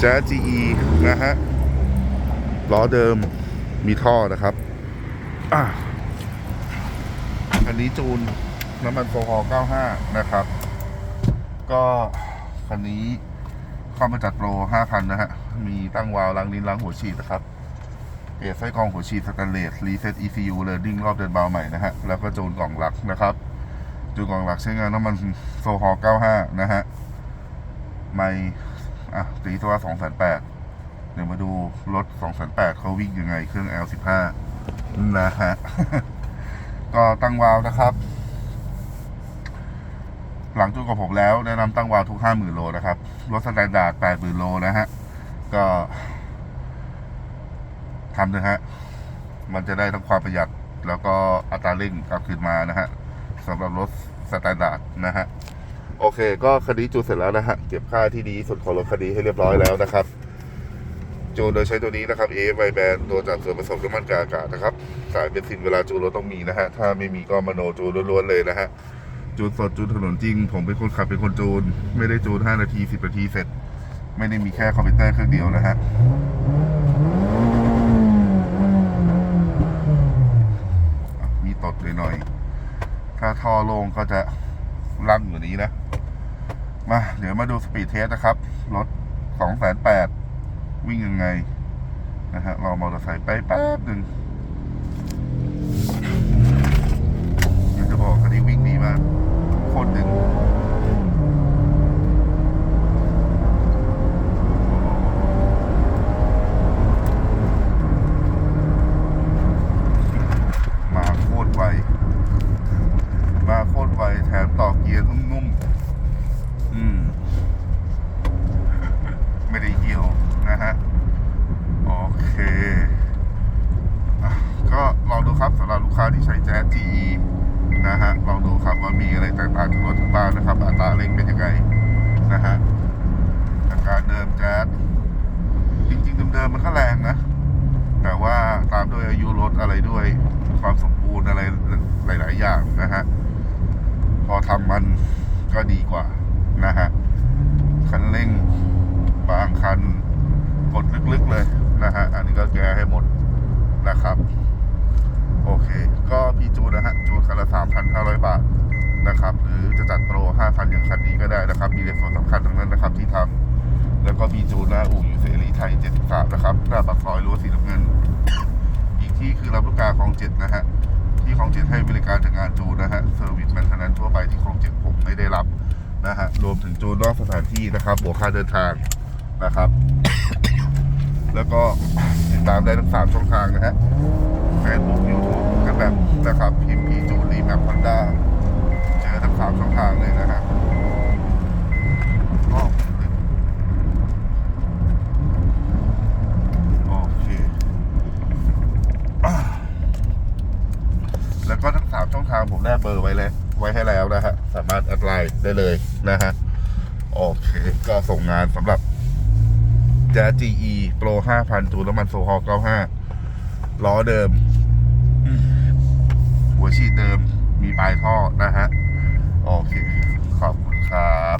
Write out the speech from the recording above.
แจ๊ส GE นะฮะล้อเดิมมีท่อนะครับอะคันนี้จูนน้ำมันโซฮอล์95 นะครับ ก็คันนี้เข้ามาจัดโปร5,000นะฮะ มีตั้งวาล์วล้างลิ้นล้างหัวฉีดนะครับเปลี่ยนไส้กรองหัวฉีดสแตนเลสรีเซ็ต ECU เลยดิ้งรอบเดินเบาใหม่นะฮะ แล้วก็จูนกล่องหลักนะครับ จูนกล่องหลักใช้งานน้ำมันโซฮอล์95 นะฮะ ไม่ อะตีตัวสองแสนแปดเดี๋ยวมาดูรถสองแสนแปดเขาวิ่งยังไงเครื่อง L15 นะฮะ ก็ตั้งวาล์วนะครับ หลังจูนกับผมแล้วแนะนำตั้งวาล์วทุก50,000โลนะครับ รถสแตนดาร์ด80,000โลนะฮะ ก็ทำนะฮะ มันจะได้ทั้งความประหยัด แล้วก็อัตราเร่งกลับคืนมานะฮะสำหรับรถสแตนดาร์ดนะฮะ โอเค ก็คดีจูนเสร็จแล้วนะฮะ เก็บค่าที่ดีที่สุดของรถคดีให้เรียบร้อยแล้วนะครับ จูนโดยใช้ตัวนี้นะครับ AF i band ตัวจากส่วนผสมน้ำมันกากอากาศนะครับ สายเบนซินเวลาจูนรถต้องมีนะฮะ ถ้าไม่มีก็มโนจูนล้วนๆเลยนะฮะ จูนสดจูนถนนจริง ผมเป็นคนขับเป็นคนจูน ไม่ได้จูน 5 นาที 10 นาทีเสร็จ ไม่ได้มีแค่คอมพิวเตอร์เครื่องเดียวนะฮะมีตดหน่อยๆถ้าท่อโล่งก็จะลั่นกว่านี้นะ มาเดี๋ยวมาดูสปีดเทสนะครับ รถสองแสนแปดวิ่งยังไง นะฮะเรามอเตอร์ไซค์ไปแป๊บหนึ่งอยากจะบอกคันนี้วิ่งดีมากโคตรดึง มาโคตรไว มาโคตรไว แถมต่อเกียร์นุ่มๆ อืม ไม่ได้เหี่ยวนะฮะ โอเคอะก็ลองดูครับสำหรับลูกค้าที่ใช้แจ๊ส GE นะฮะ ลองดูครับว่า อากางจากรถทุกบ้านนะครับ อัตราเร่งเป็นยังไงนะฮะอาการเดิมแจ๊สจริงๆเดิมๆมันก็แรงนะ แต่ว่าตามด้วยอายุรถอะไรด้วยความสมบูรณ์อะไรหลาย ๆ อย่างนะฮะ พอทำมันก็ดีกว่านะฮะ คันเร่งบางคันกดลึกๆเลยนะฮะ อันนี้ก็แก้ให้หมดนะครับ โอเค ก็พี่จูนะฮะ จูนคันละ3,500บาท นะครับ หรือจะจัดโปร5,000อย่างคันนี้ก็ได้นะครับ มีเลขโซนสำคัญตรงนั้นนะครับที่ทำแล้วก็มีจูนหน้าอู่อยู่เสรีไทย 73 นะครับ หน้าปากซอยรั้วสีน้ำเงิน อีกที่คือรับลูกกาคลองเจ็ดนะฮะ ที่คลองเจ็ดให้บริการจากงานจูนนะฮะเซอร์วิสแมนเทนแนนทั่วไปที่คลองเจ็ดผมไม่ได้รับนะฮะ รวมถึงจูนนอกสถานที่นะครับ บวกค่าเดินทางนะครับ แล้วก็ติดตามได้ทั้งสามช่องทางนะฮะ Facebook YouTube กันแบบนะครับพิมพ์พีจูนรีแมปฮอนด้า เจอทั้งสามช่องทางเลยนะฮะก็โอเคแล้วก็ทั้งสามช่องทางผมได้เบอร์ไว้เลยไว้ให้แล้วนะฮะ สามารถแอดไลน์ได้เลยนะฮะ โอเค ก็ส่งงานสำหรับแจ๊ GE Pro 5,000จูนน้ำมันโซฮอล์95ล้อเดิมอืมหัวฉีดเดิมมีปลายท่อนะฮะ โอเค ขอบคุณครับ